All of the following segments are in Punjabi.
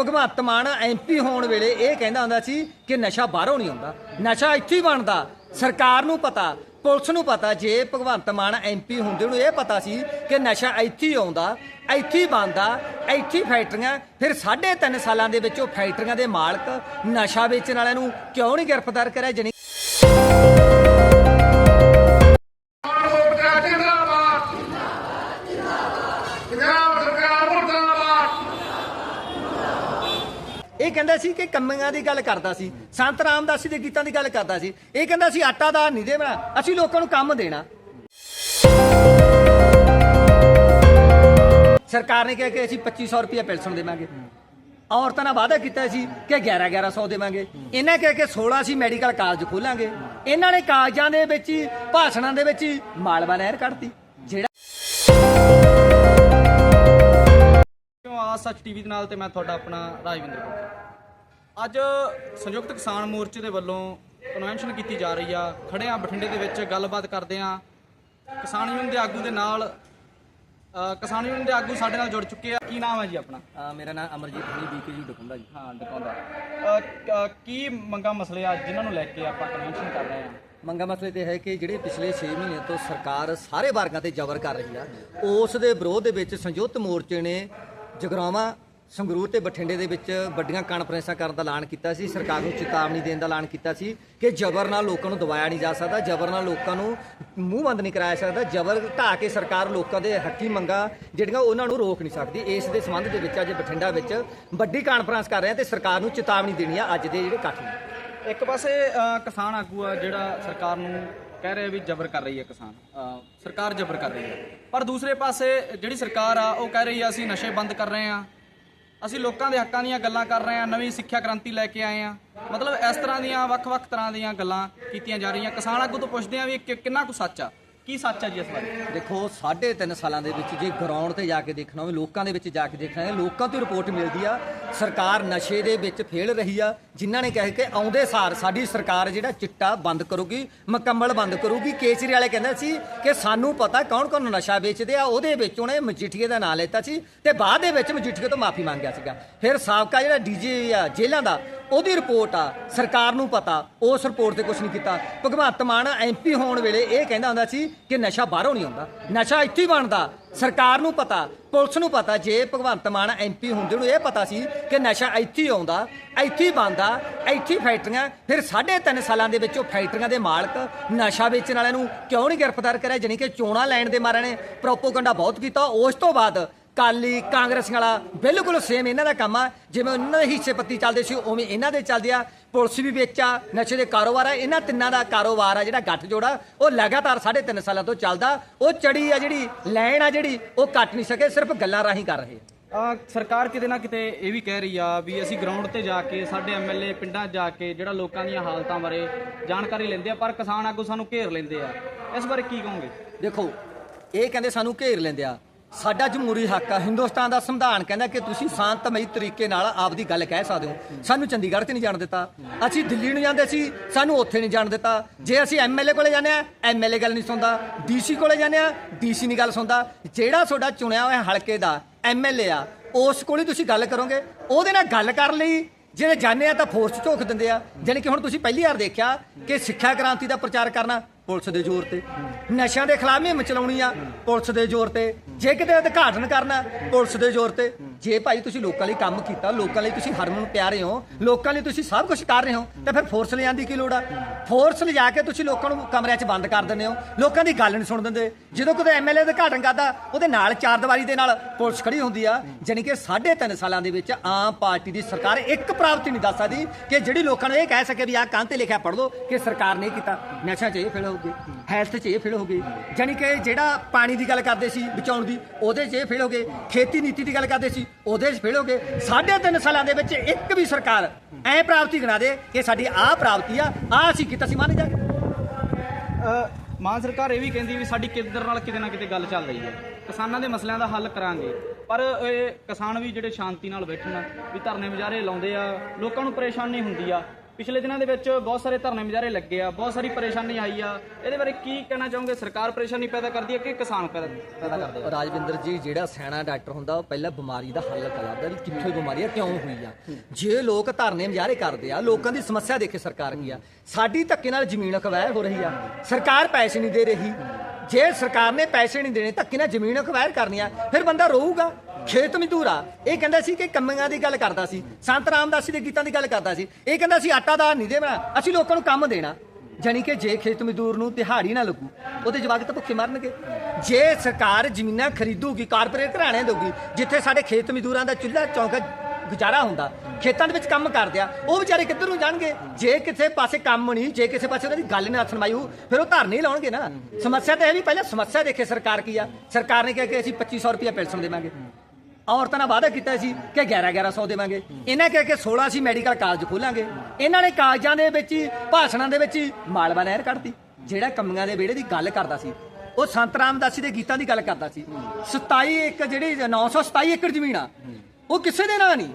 ਭਗਵੰਤ ਮਾਨ ਐਮਪੀ ਹੋਣ ਵੇਲੇ ਇਹ ਕਹਿੰਦਾ ਹੁੰਦਾ ਸੀ ਕਿ ਨਸ਼ਾ ਬਾਹਰੋਂ ਨਹੀਂ ਆਉਂਦਾ। ਨਸ਼ਾ ਇੱਥੇ ਹੀ ਬਣਦਾ। ਸਰਕਾਰ ਨੂੰ ਪਤਾ, ਪੁਲਿਸ ਨੂੰ ਪਤਾ, ਜੇ ਭਗਵੰਤ ਮਾਨ ਐਮਪੀ ਹੁੰਦੇ ਨੂੰ ਇਹ ਪਤਾ ਸੀ ਕਿ ਨਸ਼ਾ ਇੱਥੇ ਹੀ ਆਉਂਦਾ, ਇੱਥੇ ਹੀ ਬਣਦਾ, ਇੱਥੇ ਫੈਕਟਰੀਆਂ, ਫਿਰ 3.5 ਸਾਲਾਂ ਦੇ ਵਿੱਚ ਉਹ ਫੈਕਟਰੀਆਂ ਦੇ ਮਾਲਕ ਨਸ਼ਾ ਵੇਚਣ ਵਾਲਿਆਂ ਨੂੰ ਕਿਉਂ ਨਹੀਂ ਗ੍ਰਿਫਤਾਰ ਕਰਿਆ? ਜਣੀ ਇਹ ਕਹਿੰਦਾ ਸੀ ਕਿ ਕੰਮੀਆਂ ਦੀ ਗੱਲ ਕਰਦਾ ਸੀ, ਸੰਤ ਰਾਮਦਾਸੀ ਦੇ ਗੀਤਾਂ ਦੀ ਗੱਲ ਕਰਦਾ ਸੀ। ਇਹ ਕਹਿੰਦਾ ਸੀ, ਆਟਾ ਦਾ ਨਹੀਂ ਦੇਣਾ, ਅਸੀਂ ਲੋਕਾਂ ਨੂੰ ਕੰਮ ਦੇਣਾ। ਸਰਕਾਰ ਨੇ ਕਿਹਾ ਕਿ ਅਸੀਂ 2500 ਰੁਪਏ ਪੈਨਸ਼ਨ ਦੇਵਾਂਗੇ। ਔਰਤਾਂ ਨਾਲ ਵਾਅਦਾ ਕੀਤਾ ਸੀ ਕਿ 11 1100 ਦੇਵਾਂਗੇ। ਇਹਨਾਂ ਕਹਿ ਕੇ 16 ਅਸੀਂ ਮੈਡੀਕਲ ਕਾਲਜ ਖੋਲਾਂਗੇ। ਇਹਨਾਂ ਨੇ ਕਾਲਜਾਂ ਦੇ ਵਿੱਚ ਹੀ, ਭਾਸ਼ਣਾਂ ਦੇ ਵਿੱਚ ਹੀ ਮਾਲਵਾ ਨਹਿਰ ਕੱਢਤੀ। ਜਿਹੜਾ ਆ ਸੱਚ ਟੀਵੀ ਦੇ ਨਾਲ ਤੇ ਮੈਂ ਤੁਹਾਡਾ ਆਪਣਾ ਰਾਜਵਿੰਦਰ ਕੋਲ ਅੱਜ ਸੰਯੁਕਤ ਕਿਸਾਨ ਮੋਰਚੇ ਦੇ ਵੱਲੋਂ ਕਨਵੈਨਸ਼ਨ ਕੀਤੀ ਜਾ ਰਹੀ ਆ। ਖੜੇ ਆ ਬਠਿੰਡੇ ਦੇ ਵਿੱਚ ਗੱਲਬਾਤ ਕਰਦੇ ਆ। ਕਿਸਾਨ ਯੂਨੀਅਨ ਦੇ ਆਗੂ ਦੇ ਨਾਲ ਅ, ਕਿਸਾਨ ਯੂਨੀਅਨ ਦੇ ਆਗੂ ਸਾਡੇ ਨਾਲ ਜੁੜ ਚੁੱਕੇ ਆ। ਕੀ ਨਾਮ ਹੈ ਜੀ ਆਪਣਾ? ਮੇਰਾ ਨਾਮ ਅਮਰਜੀਤ ਜੀ ਬੀਕੇ ਜੀ ਡਕੁੰਦਾ ਜੀ। ਹਾਂ ਦਿਖਾਉਂਦਾ ਕੀ ਮੰਗਾ ਮਸਲੇ ਆ ਜਿਨ੍ਹਾਂ ਨੂੰ ਲੈ ਕੇ ਆਪਾਂ ਕਨਵੈਨਸ਼ਨ ਕਰ ਰਹੇ ਆ? ਮੰਗਾ ਮਸਲੇ ਤੇ ਹੈ ਕਿ ਜਿਹੜੇ ਪਿਛਲੇ 6 ਮਹੀਨੇ ਤੋਂ ਸਰਕਾਰ ਸਾਰੇ ਵਰਗਾਂ ਤੇ ਜ਼ਬਰ ਕਰ ਰਹੀ ਆ ਉਸ ਦੇ ਵਿਰੋਧ ਦੇ ਵਿੱਚ ਸੰਯੁਕਤ ਮੋਰਚੇ ਨੇ ਜਗਰਾਵਾਂ ਸੰਗਰੂਰ ਤੇ ਬਠਿੰਡੇ ਦੇ ਵਿੱਚ ਵੱਡੀਆਂ ਕਾਨਫਰੰਸਾਂ ਕਰਨ ਦਾ ਐਲਾਨ ਕੀਤਾ ਸੀ। ਸਰਕਾਰ ਨੂੰ ਚੇਤਾਵਨੀ ਦੇਣ ਦਾ ਐਲਾਨ ਕੀਤਾ ਸੀ ਕਿ ਜ਼ਬਰ ਨਾਲ ਲੋਕਾਂ ਨੂੰ ਦਬਾਇਆ ਨਹੀਂ ਜਾ ਸਕਦਾ, ਜ਼ਬਰ ਨਾਲ ਲੋਕਾਂ ਨੂੰ ਮੂੰਹ ਬੰਦ ਨਹੀਂ ਕਰਾਇਆ ਸਕਦਾ, ਜ਼ਬਰ ਢਾਹ ਕੇ ਸਰਕਾਰ ਲੋਕਾਂ ਦੇ ਹੱਕੀ ਮੰਗਾਂ ਜਿਹੜੀਆਂ ਉਹਨਾਂ ਨੂੰ ਰੋਕ ਨਹੀਂ ਸਕਦੀ। ਇਸ ਦੇ ਸੰਬੰਧ ਦੇ ਵਿੱਚ ਅੱਜ ਬਠਿੰਡਾ ਵਿੱਚ ਵੱਡੀ ਕਾਨਫਰੰਸ ਕਰ ਰਹੇ ਆ ਤੇ ਸਰਕਾਰ ਨੂੰ ਚੇਤਾਵਨੀ ਦੇਣੀ ਆ ਅੱਜ ਦੇ ਜਿਹੜੇ ਇਕੱਠ ਨੂੰ। ਇੱਕ ਪਾਸੇ ਕਿਸਾਨ ਆਗੂ ਆ ਜਿਹੜਾ ਸਰਕਾਰ ਨੂੰ ਕਹਿ ਰਹੇ ਵੀ ਜ਼ਬਰ ਕਰ ਰਹੀ ਹੈ ਕਿਸਾਨ। ਅ, ਸਰਕਾਰ ਜ਼ਬਰ ਕਰ ਰਹੀ ਹੈ। ਪਰ ਦੂਸਰੇ ਪਾਸੇ ਜਿਹੜੀ ਸਰਕਾਰ ਆ ਉਹ ਕਹਿ ਰਹੀ ਆ ਅਸੀਂ ਨਸ਼ੇ ਬੰਦ ਕਰ ਰਹੇ ਆ। ਅਸੀਂ ਲੋਕਾਂ ਦੇ ਹੱਕਾਂ ਦੀਆਂ ਗੱਲਾਂ ਕਰ ਰਹੇ ਆ ਨਵੀਂ ਸਿੱਖਿਆ ਕ੍ਰਾਂਤੀ ਲੈ ਕੇ ਆਏ ਆ। ਮਤਲਬ ਇਸ ਤਰ੍ਹਾਂ ਦੀਆਂ ਵੱਖ-ਵੱਖ ਤਰ੍ਹਾਂ ਦੀਆਂ ਗੱਲਾਂ ਕੀਤੀਆਂ ਜਾ ਰਹੀਆਂ। ਕਿਸਾਨ ਆਗੂ ਤੋਂ ਪੁੱਛਦੇ ਆ ਵੀ ਕਿ- ਕਿੰਨਾ ਕੁ ਸੱਚ ਆ। ਕੀ ਸੱਚ ਆ ਜੀ ਇਸ ਬਾਰੇ? ਦੇਖੋ 3.5 ਸਾਲਾਂ ਦੇ ਵਿੱਚ ਜੇ ਗਰਾਊਂਡ ਤੇ ਜਾ ਕੇ ਦੇਖਣਾ ਹੋਵੇ, ਲੋਕਾਂ ਦੇ ਵਿੱਚ ਜਾ ਕੇ ਦੇਖਣਾ ਹੈ ਲੋਕਾਂ ਤੋਂ ਰਿਪੋਰਟ ਮਿਲਦੀ ਆ, ਸਰਕਾਰ ਨਸ਼ੇ ਦੇ ਵਿੱਚ ਫੇਲ ਰਹੀ ਆ, ਜਿਨ੍ਹਾਂ ਨੇ ਕਹੇ ਕਿ ਆਉਂਦੇ ਸਾਰ ਸਾਡੀ ਸਰਕਾਰ ਜਿਹੜਾ ਚਿੱਟਾ ਬੰਦ ਕਰੂਗੀ, ਮੁਕੰਮਲ ਬੰਦ ਕਰੂਗੀ ਕੇਸਰੀ ਵਾਲੇ ਕਹਿੰਦੇ ਸੀ ਕਿ ਸਾਨੂੰ ਪਤਾ ਕੌਣ ਕੌਣ ਨਸ਼ਾ ਵੇਚਦੇ ਆ, ਉਹਦੇ ਵਿੱਚ ਉਹਨੇ ਮਜੀਠੀਏ ਦਾ ਨਾਂ ਲੈਤਾ ਸੀ ਤੇ ਬਾਅਦ ਦੇ ਵਿੱਚ ਮਜੀਠੀਏ ਤੋਂ ਮਾਫੀ ਮੰਗਿਆ ਸੀਗਾ। ਫਿਰ ਸਾਬਕਾ ਜਿਹੜਾ ਡੀਜੀ ਆ, ਜੇਲ੍ਹਾਂ ਦਾ, ਉਹਦੀ ਰਿਪੋਰਟ ਆ, ਸਰਕਾਰ ਨੂੰ ਪਤਾ, ਉਸ ਰਿਪੋਰਟ ਤੇ ਕੁਝ ਨਹੀਂ ਕੀਤਾ। ਭਗਵੰਤ ਮਾਨ ਐਮਪੀ ਹੋਣ ਵੇਲੇ ਇਹ ਕਹਿੰਦਾ ਹੁੰਦਾ ਸੀ ਕਿ ਨਸ਼ਾ ਬਾਹਰੋਂ ਨਹੀਂ ਆਉਂਦਾ। ਨਸ਼ਾ ਇੱਥੇ ਹੀ ਬਣਦਾ। ਸਰਕਾਰ ਨੂੰ ਪਤਾ, ਪੁਲਿਸ ਨੂੰ ਪਤਾ, ਜੇ ਭਗਵੰਤ ਮਾਨ ਐਮਪੀ ਹੁੰਦੇ ਨੂੰ ਇਹ ਪਤਾ ਸੀ ਕਿ ਨਸ਼ਾ ਇੱਥੇ ਹੀ ਆਉਂਦਾ, ਇੱਥੇ ਹੀ ਬਣਦਾ, ਇੱਥੇ ਫੈਕਟਰੀਆਂ, ਫਿਰ 3.5 ਸਾਲਾਂ ਦੇ ਵਿੱਚ ਉਹ ਫੈਕਟਰੀਆਂ ਦੇ ਮਾਲਕ ਨਸ਼ਾ ਵੇਚਣ ਵਾਲਿਆਂ ਨੂੰ ਕਿਉਂ ਨਹੀਂ ਗ੍ਰਿਫਤਾਰ ਕਰਿਆ? ਜਾਣੀ ਕਿ ਚੋਣਾਂ ਲੈਣ ਦੇ ਮਾਰਿਆਂ ਨੇ ਪ੍ਰੋਪੋਗੰਡਾ ਬਹੁਤ ਕੀਤਾ। ਉਸ ਤੋਂ ਬਾਅਦ ਕਾਲੀ ਕਾਂਗਰਸ ਵਾਲਾ ਬਿਲਕੁਲ ਸੇਮ ਇਹਨਾਂ ਦਾ ਕੰਮ ਆ। ਜਿਵੇਂ ਉਹਨਾਂ ਦੇ ਹਿੱਸੇ ਪੱਤੀ ਚੱਲਦੇ ਸੀ ਉਵੇਂ ਇਹਨਾਂ ਦੇ ਚੱਲਦੇ ਆ। ਪੁਲਿਸ ਵੀ ਵਿੱਚ ਆ ਨਸ਼ੇ ਦੇ ਕਾਰੋਬਾਰ ਆ। ਇਹਨਾਂ ਤਿੰਨਾਂ ਦਾ ਕਾਰੋਬਾਰ ਆ ਜਿਹੜਾ ਗੱਠ ਜੋੜਾ ਉਹ ਲਗਾਤਾਰ 3.5 ਸਾਲਾਂ ਤੋਂ ਚੱਲਦਾ। ਉਹ ਚੜੀ ਆ ਜਿਹੜੀ ਲਾਈਨ ਆ ਜਿਹੜੀ ਉਹ ਕੱਟ ਨਹੀਂ ਸਕੇ ਸਿਰਫ ਗੱਲਾਂ ਰਾਹੀਂ ਕਰ ਰਹੇ ਆ। ਸਰਕਾਰ ਕਿਤੇ ਨਾ ਕਿਤੇ ਇਹ ਵੀ ਕਹਿ ਰਹੀ ਆ ਵੀ ਅਸੀਂ ਗਰਾਊਂਡ ਤੇ ਜਾ ਕੇ ਸਾਡੇ ਐਮਐਲਏ ਪਿੰਡਾਂ ਜਾ ਕੇ ਜਿਹੜਾ ਲੋਕਾਂ ਦੀਆਂ ਹਾਲਤਾਂ ਬਾਰੇ ਜਾਣਕਾਰੀ ਲੈਂਦੇ ਆ ਪਰ ਕਿਸਾਨ ਆਗੂ ਸਾਨੂੰ ਘੇਰ ਲੈਂਦੇ ਆ। ਇਸ ਬਾਰੇ ਕੀ ਕਹੋਗੇ? ਦੇਖੋ ਇਹ ਕਹਿੰਦੇ ਸਾਨੂੰ ਘੇਰ ਲੈਂਦੇ ਆ। ਸਾਡਾ ਜਮਹੂਰੀ ਹੱਕ ਆ। ਹਿੰਦੁਸਤਾਨ ਦਾ ਸੰਵਿਧਾਨ ਕਹਿੰਦਾ ਕਿ ਤੁਸੀਂ ਸ਼ਾਂਤਮਈ ਤਰੀਕੇ ਨਾਲ ਆਪਦੀ ਗੱਲ ਕਹਿ ਸਕਦੇ ਹੋ। ਸਾਨੂੰ ਚੰਡੀਗੜ੍ਹ 'ਤੇ ਨਹੀਂ ਜਾਣ ਦਿੱਤਾ। ਅਸੀਂ ਦਿੱਲੀ ਨੂੰ ਜਾਂਦੇ ਸੀ, ਸਾਨੂੰ ਉੱਥੇ ਨਹੀਂ ਜਾਣ ਦਿੱਤਾ। ਜੇ ਅਸੀਂ ਐਮਐਲਏ ਕੋਲੇ ਜਾਂਦੇ ਆ ਐਮਐਲਏ ਗੱਲ ਨਹੀਂ ਸੁਣਦਾ। ਡੀਸੀ ਕੋਲੇ ਜਾਂਦੇ ਆ ਡੀਸੀ ਨਹੀਂ ਗੱਲ ਸੁਣਦਾ। ਜਿਹੜਾ ਤੁਹਾਡਾ ਚੁਣਿਆ ਹੋਇਆ ਹਲਕੇ ਦਾ ਐਮਐਲਏ ਆ, ਉਸ ਕੋਲ ਹੀ ਤੁਸੀਂ ਗੱਲ ਕਰੋਗੇ। ਉਹਦੇ ਨਾਲ ਗੱਲ ਕਰਨ ਲਈ। ਜਿਹੜੇ ਜਾਣੇ ਆ ਤਾਂ ਫੋਰਸ ਝੋਕ ਦਿੰਦੇ ਆ। ਜਾਣੀ ਕਿ ਹੁਣ ਤੁਸੀਂ ਪਹਿਲੀ ਵਾਰ ਦੇਖਿਆ ਕਿ ਸਿੱਖਿਆ ਕ੍ਰਾਂਤੀ ਦਾ ਪ੍ਰਚਾਰ ਕਰਨਾ ਪੁਲਿਸ ਦੇ ਜ਼ੋਰ ਤੇ। ਨਸ਼ਿਆਂ ਦੇ ਖਿਲਾਫ ਮੁਹਿੰਮ ਚਲਾਉਣੀ ਆ ਪੁਲਿਸ ਦੇ ਜ਼ੋਰ ਤੇ। ਜੇ ਕਿਤੇ ਉਦਘਾਟਨ ਕਰਨਾ ਪੁਲਿਸ ਦੇ ਜ਼ੋਰ ਤੇ। ਜੇ ਭਾਈ ਤੁਸੀਂ ਲੋਕਾਂ ਲਈ ਕੰਮ ਕੀਤਾ, ਲੋਕਾਂ ਲਈ ਤੁਸੀਂ ਹਰਮਨ ਪਿਆਰੇ ਹੋ, ਲੋਕਾਂ ਲਈ ਤੁਸੀਂ ਸਭ ਕੁਝ ਕਰ ਰਹੇ ਹੋ, ਤਾਂ ਫਿਰ ਫੋਰਸ ਲਿਆਉਣ ਦੀ ਕੀ ਲੋੜ ਆ? ਫੋਰਸ ਲਿਜਾ ਕੇ ਤੁਸੀਂ ਲੋਕਾਂ ਨੂੰ ਕਮਰਿਆਂ 'ਚ ਬੰਦ ਕਰ ਦਿੰਦੇ ਹੋ। ਲੋਕਾਂ ਦੀ ਗੱਲ ਨਹੀਂ ਸੁਣ ਦਿੰਦੇ। ਜਦੋਂ ਕਿਤੇ ਐਮਐਲਏ ਉਦਘਾਟਨ ਕਰਦਾ, ਉਹਦੇ ਨਾਲ ਚਾਰ ਦੀਵਾਰੀ ਦੇ ਨਾਲ ਪੁਲਿਸ ਖੜੀ ਹੁੰਦੀ ਆ। ਜਾਣੀ ਕਿ 3.5 ਸਾਲਾਂ ਦੇ ਵਿੱਚ ਆਮ ਪਾਰਟੀ ਦੀ ਸਰਕਾਰ ਇੱਕ ਪ੍ਰਾਪਤੀ ਨਹੀਂ ਦੱਸ ਸਕਦੀ ਕਿ ਜਿਹੜੀ ਲੋਕਾਂ ਨੂੰ ਇਹ ਕਹਿ ਸਕੇ ਵੀ ਆਹ ਕੰਨ ਤੇ ਲਿਖਿਆ ਪੜ੍ਹ ਲਓ ਕਿ ਸਰਕਾਰ ਨੇ ਕੀਤਾ। ਨਸ਼ਿਆਂ 'ਚ ਇਹ ਫੇਲ ਹੋ ਗਈ ਹੈਲਥ 'ਚ ਇਹ ਫੇਲ ਹੋ ਗਈ ਜਾਣੀ ਕਿ ਜਿਹੜਾ ਪਾਣੀ ਦੀ ਗੱਲ ਕਰਦੇ ਸੀ ਬਚਾਉਣ ਦੀ ਉਹਦੇ 'ਚ ਇਹ ਫੇਲ ਹੋ ਗਏ। ਖੇਤੀ ਨੀਤੀ ਦੀ ਗੱਲ ਕਰਦੇ ਸੀ ਉਹਦੇ 'ਚ ਫੇਲ ਹੋ ਗਏ। 3.5 ਸਾਲਾਂ ਦੇ ਵਿੱਚ ਇੱਕ ਵੀ ਸਰਕਾਰ ਐ ਪ੍ਰਾਪਤੀ ਗਿਣਾ ਦੇ ਕਿ ਸਾਡੀ ਆਹ ਪ੍ਰਾਪਤੀ ਆ ਆਹ ਅਸੀਂ ਕੀਤਾ ਸੀ ਮੰਨ ਜਾ। ਮਾਨ ਸਰਕਾਰ ਇਹ ਵੀ ਕਹਿੰਦੀ ਵੀ ਸਾਡੀ ਕੇਂਦਰ ਨਾਲ ਕਿਤੇ ਨਾ ਕਿਤੇ ਗੱਲ ਚੱਲ ਰਹੀ ਹੈ। ਕਿਸਾਨਾਂ ਦੇ ਮਸਲਿਆਂ ਦਾ ਹੱਲ ਕਰਾਂਗੇ। ਪਰ ਇਹ ਕਿਸਾਨ ਵੀ ਜਿਹੜੇ ਸ਼ਾਂਤੀ ਨਾਲ ਬੈਠਣ ਵੀ ਧਰਨੇ ਮੁਜ਼ਾਹਰੇ ਲਾਉਂਦੇ ਆ ਲੋਕਾਂ ਨੂੰ ਪਰੇਸ਼ਾਨੀ ਹੁੰਦੀ ਆ। ਪਿਛਲੇ ਦਿਨਾਂ ਦੇ ਵਿੱਚ ਬਹੁਤ ਸਾਰੇ ਧਰਨੇ ਮੁਜ਼ਾਹਰੇ ਲੱਗੇ ਆ, ਬਹੁਤ ਸਾਰੀ ਪਰੇਸ਼ਾਨੀ ਆਈ ਆ। ਇਹਦੇ ਬਾਰੇ ਕੀ ਕਹਿਣਾ ਚਾਹੋਗੇ? ਸਰਕਾਰ ਪਰੇਸ਼ਾਨੀ ਪੈਦਾ ਕਰਦੀ ਹੈ ਕਿ ਕਿਸਾਨ ਪੈਦਾ ਪੈਦਾ ਕਰਦੇ ਆ? ਰਾਜਵਿੰਦਰ ਜੀ, ਜਿਹੜਾ ਸਿਆਣਾ ਡਾਕਟਰ ਹੁੰਦਾ, ਉਹ ਪਹਿਲਾਂ ਬਿਮਾਰੀ ਦਾ ਹੱਲ ਕਰਦਾ ਵੀ ਕਿੱਥੋਂ ਬਿਮਾਰੀ ਆ, ਕਿਉਂ ਹੋਈ ਆ। ਜੇ ਲੋਕ ਧਰਨੇ ਮੁਜ਼ਾਹਰੇ ਕਰਦੇ ਆ, ਲੋਕਾਂ ਦੀ ਸਮੱਸਿਆ ਦੇਖੇ ਸਰਕਾਰ ਕੀ ਆ। ਸਾਡੀ ਧੱਕੇ ਨਾਲ ਜ਼ਮੀਨ ਅਖਵਾਇਰ ਹੋ ਰਹੀ ਆ। ਸਰਕਾਰ ਪੈਸੇ ਨਹੀਂ ਦੇ ਰਹੀ। ਜੇ ਸਰਕਾਰ ਨੇ ਪੈਸੇ ਨਹੀਂ ਦੇਣੇ, ਧੱਕੇ ਨਾਲ ਜ਼ਮੀਨ ਅਖਵਾਇਰ ਕਰਨੀ ਆ, ਫਿਰ ਬੰਦਾ ਰੋਊਗਾ। ਖੇਤ ਮਜ਼ਦੂਰ ਆ। ਇਹ ਕਹਿੰਦਾ ਸੀ ਕਿ ਕੰਮਾਂ ਦੀ ਗੱਲ ਕਰਦਾ ਸੀ, ਸੰਤ ਰਾਮਦਾਸ ਦੇ ਗੀਤਾਂ ਦੀ ਗੱਲ ਕਰਦਾ ਸੀ। ਇਹ ਕਹਿੰਦਾ ਸੀ, ਆਟਾ ਦਾ ਨਹੀਂ ਦੇਣਾ, ਅਸੀਂ ਲੋਕਾਂ ਨੂੰ ਕੰਮ ਦੇਣਾ। ਜਾਣੀ ਕਿ ਜੇ ਖੇਤ ਮਜ਼ਦੂਰ ਨੂੰ ਦਿਹਾੜੀ ਨਾ ਲੱਗੂ, ਉਹਦੇ ਜਵਾਕ ਤਾਂ ਭੁੱਖੇ ਮਰਨਗੇ। ਜੇ ਸਰਕਾਰ ਜ਼ਮੀਨਾਂ ਖਰੀਦੂਗੀ ਕਾਰਪੋਰੇਟ ਘਰਾਣਿਆਂ ਦੇਊਗੀ, ਜਿੱਥੇ ਸਾਡੇ ਖੇਤ ਮਜ਼ਦੂਰਾਂ ਦਾ ਚੁੱਲ੍ਹਾ ਚੌਂਕਾ ਗੁਜ਼ਾਰਾ ਹੁੰਦਾ, ਖੇਤਾਂ ਦੇ ਵਿੱਚ ਕੰਮ ਕਰਦੇ ਆ, ਉਹ ਵਿਚਾਰੇ ਕਿੱਧਰ ਨੂੰ ਜਾਣਗੇ? ਜੇ ਕਿਸੇ ਪਾਸੇ ਕੰਮ ਨਹੀਂ, ਜੇ ਕਿਸੇ ਪਾਸੇ ਉਹਨਾਂ ਦੀ ਗੱਲ ਨਾ ਸੁਣਵਾਈ ਹੋਊ, ਫਿਰ ਉਹ ਧਰਨੇ ਲਾਉਣਗੇ ਨਾ। ਸਮੱਸਿਆ ਤਾਂ ਇਹ ਵੀ ਪਹਿਲਾਂ ਸਮੱਸਿਆ ਦੇਖੇ ਸਰਕਾਰ ਕੀ ਆ। ਸਰਕਾਰ ਨੇ ਕਿਹਾ ਕਿ ਅਸੀਂ 2500 ਰੁਪਏ ਪੈਨਸ਼ਨ ਦੇਵਾਂਗੇ। ਔਰਤਾਂ ਨਾਲ ਵਾਅਦਾ ਕੀਤਾ ਸੀ ਕਿ 11 1100 ਦੇਵਾਂਗੇ। ਇਹਨਾਂ ਕਹਿ ਕੇ 16 ਅਸੀਂ ਮੈਡੀਕਲ ਕਾਲਜ ਖੋਲਾਂਗੇ। ਇਹਨਾਂ ਨੇ ਕਾਲਜਾਂ ਦੇ ਵਿੱਚ ਹੀ ਭਾਸ਼ਣਾਂ ਦੇ ਵਿੱਚ ਹੀ ਮਾਲਵਾ ਨਹਿਰ ਕੱਢਤੀ। ਜਿਹੜਾ ਕੰਮੀਆਂ ਦੇ ਵਿਹੜੇ ਦੀ ਗੱਲ ਕਰਦਾ ਸੀ, ਉਹ ਸੰਤ ਰਾਮਦਾਸੀ ਦੇ ਗੀਤਾਂ ਦੀ ਗੱਲ ਕਰਦਾ ਸੀ। 27 ਏਕੜ ਜਿਹੜੀ 927 ਏਕੜ ਜ਼ਮੀਨ ਆ ਉਹ ਕਿਸੇ ਦੇ ਨਾਲ ਨਹੀਂ।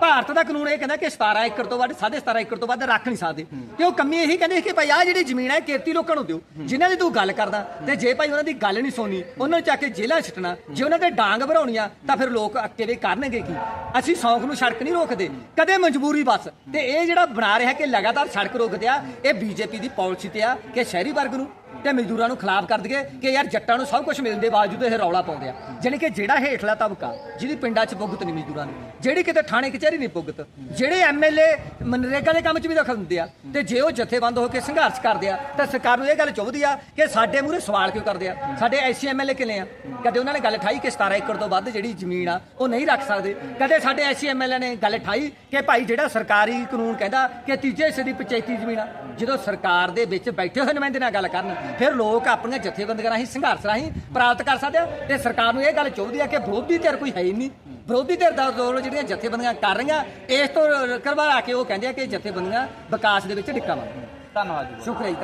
ਭਾਰਤ ਦਾ ਕਾਨੂੰਨ ਇਹ ਕਹਿੰਦਾ ਕਿ 17 ਏਕੜ ਤੋਂ ਵੱਧ 17.5 ਏਕੜ ਤੋਂ ਵੱਧ ਰੱਖ ਨਹੀਂ ਸਕਦੇ। ਤੇ ਉਹ ਕੰਮੀ ਇਹੀ ਕਹਿੰਦੇ ਕਿ ਭਾਈ ਆਹ ਜਿਹੜੀ ਜ਼ਮੀਨ ਹੈ ਕਿਰਤੀ ਲੋਕਾਂ ਨੂੰ ਦਿਓ। ਜਿਨ੍ਹਾਂ ਦੀ ਤੂੰ ਗੱਲ ਕਰਦਾ, ਤੇ ਜੇ ਭਾਈ ਉਹਨਾਂ ਦੀ ਗੱਲ ਨਹੀਂ ਸੁਣਨੀ, ਉਹਨਾਂ ਨੂੰ ਚੱਕ ਕੇ ਜੇਲ੍ਹਾਂ 'ਚ ਜੇ ਉਹਨਾਂ ਤੇ ਡਾਂਗ ਭਰਾਉਣੀਆਂ, ਤਾਂ ਫਿਰ ਲੋਕ ਅੱਕੇ ਕਰਨਗੇ ਕੀ? ਅਸੀਂ ਸੌਂਕ ਨੂੰ ਸੜਕ ਨਹੀਂ ਰੋਕਦੇ। ਕਦੇ ਮਜਬੂਰੀ ਬਸ। ਤੇ ਇਹ ਜਿਹੜਾ ਬਣਾ ਰਿਹਾ ਕਿ ਲਗਾਤਾਰ ਸੜਕ ਰੋਕਦੇ ਆ, ਇਹ ਬੀਜੇਪੀ ਦੀ ਪਾਲਿਸੀ ਤੇ ਆ, ਕਿ ਸ਼ਹਿਰੀ ਵਰਗ ਨੂੰ ਤੇ ਮਜ਼ਦੂਰਾਂ ਨੂੰ ਖਿਲਾਫ ਕਰ ਦਈਏ ਕਿ ਯਾਰ ਜੱਟਾਂ ਨੂੰ ਸਭ ਕੁਝ ਮਿਲਣ ਦੇ ਬਾਵਜੂਦ ਇਹ ਰੌਲਾ ਪਾਉਂਦੇ ਆ। ਜਾਣੀ ਕਿ ਜਿਹੜਾ ਹੇਠਲਾ ਤਬਕਾ, ਜਿਹਦੀ ਪਿੰਡਾਂ 'ਚ ਭੁਗਤ ਨਹੀਂ ਮਜ਼ਦੂਰਾਂ ਨੂੰ, ਜਿਹੜੀ ਕਿਤੇ ਥਾਣੇ ਕਚਹਿਰੀ ਨਹੀਂ ਭੁਗਤ, ਜਿਹੜੇ ਐਮਐਲਏ ਮਨਰੇਗਾ ਦੇ ਕੰਮ 'ਚ ਵੀ ਦਖਲ ਦਿੰਦੇ ਆ, ਤੇ ਜੇ ਉਹ ਜਥੇਬੰਦ ਹੋ ਕੇ ਸੰਘਰਸ਼ ਕਰਦੇ ਆ, ਤਾਂ ਸਰਕਾਰ ਨੂੰ ਇਹ ਗੱਲ ਚਾਹੁੰਦੀ ਆ ਕਿ ਸਾਡੇ ਮੂਹਰੇ ਸਵਾਲ ਕਿਉਂ ਕਰਦੇ ਆ? ਸਾਡੇ ਐਸੀ ਐਮਐਲਏ ਕਿੰਨੇ ਆ? ਕਦੇ ਉਹਨਾਂ ਨੇ ਗੱਲ ਠਾਈ ਕਿ 17 ਏਕੜ ਤੋਂ ਵੱਧ ਜਿਹੜੀ ਜ਼ਮੀਨ ਆ, ਉਹ ਨਹੀਂ ਰੱਖ ਸਕਦੇ? ਕਦੇ ਸਾਡੇ ਐਸੀ ਐਮਐਲਏ ਨੇ ਗੱਲ ਠਾਈ ਕਿ ਭਾਈ ਜਿਹੜਾ ਸਰਕਾਰੀ ਕਾਨੂੰਨ ਕਹਿੰਦਾ ਕਿ ਤੀਜੇ ਹਿੱਸੇ ਦੀ ਪੰਚਾਇਤੀ ਜ਼ਮੀਨ ਆ, ਜਦੋਂ ਸਰਕਾਰ ਦੇ ਵਿੱਚ ਬੈਠੇ ਹੋਏ ਨੁਮਾਇੰਦੇ ਨਾਲ ਗੱਲ ਕਰਨ ਫਿਰ ਲੋਕ ਆਪਣੀਆਂ ਜਥੇਬੰਦੀਆਂ ਰਾਹੀਂ ਸੰਘਰਸ਼ ਰਾਹੀਂ ਪ੍ਰਾਪਤ ਕਰ ਸਕਦੇ ਆ ਤੇ ਸਰਕਾਰ ਨੂੰ ਇਹ ਗੱਲ ਚਾਹੁੰਦੀ ਆ ਕਿ ਵਿਰੋਧੀ ਧਿਰ ਕੋਈ ਹੈ ਹੀ ਨਹੀਂ। ਵਿਰੋਧੀ ਧਿਰ ਦਾ ਰੋਲ ਜਿਹੜੀਆਂ ਜਥੇਬੰਦੀਆਂ ਕਰ ਰਹੀਆਂ ਇਸ ਤੋਂ ਕਰਵਾ ਕੇ ਉਹ ਕਹਿੰਦੇ ਆ ਕਿ ਜਥੇਬੰਦੀਆਂ ਵਿਕਾਸ ਦੇ ਵਿੱਚ ਡਿੱਕਾ ਮਾਰ ਧੰਨਵਾਦ ਜੀ। ਸ਼ੁਕਰੀਆ ਜੀ